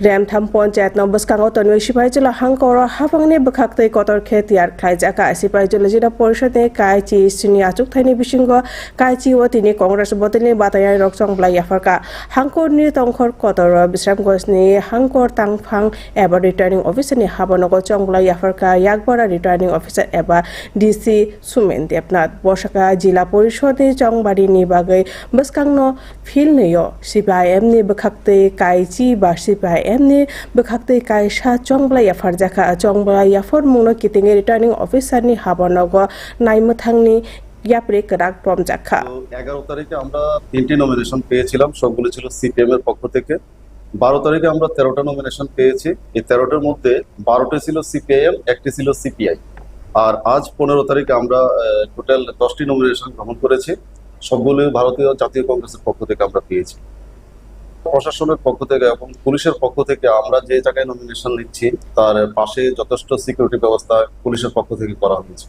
Ramtham Panchayat Nomba Skango Tonwe Sipai Jela Hangkoro Hapangni Bakhaktei Kotor Khetiar Khlai Jaka Sipai Jela Jila Porishad Ne Kaichi Sini Achuk Thaini Bishingo Kaichi O Tini Congress Botini Bataya Rokchong Blai Yafarka Hangkor Ni Tongkhor Kotor Bisram Gosni Hangkor Tangphang Ever Returning Officer Ni Habonogo Chongblai Yafarka Yagbara Returning Officer Ever DC Sumen Depnath Boshaka Jila Porishad চংবাড়ি নি বাগৈ বসকাংন feel নিয় সিপাই এমনি বখাক্তে কাইচি বা সিপাই এমনি বেখাক্তি কায়সা চংবলাইয়াফার জাখা। চংবলাইয়াফর মুনো কিতিংয়ে returning অফিসারনি হাবানগ নাইমথাংনি ইয়াপরে রাগ প্রম জাখা। এগারো তারিখে আমরা তিনটি নমিনেশন পেয়েছিলাম, সবগুলো ছিল সিপিএম এর পক্ষ থেকে। বারো তারিখে আমরা তেরোটা নমিনেশন পেয়েছি। এই তেরোটার মধ্যে বারোটা ছিল সিপিআইএম একটি ছিল সিপিআই আর আজ পনেরো তারিখে আমরা টোটাল দশটি নমিনেশন গ্রহণ করেছি। সবগুলো ভারতীয় জাতীয় কংগ্রেসের পক্ষ থেকে আমরা পেয়েছি। প্রশাসনের পক্ষ থেকে এবং পুলিশের পক্ষ থেকে আমরা যে জায়গায় নমিনেশন নিচ্ছি, তার পাশে যথেষ্ট সিকিউরিটি ব্যবস্থা পুলিশের পক্ষ থেকে করা হয়েছে।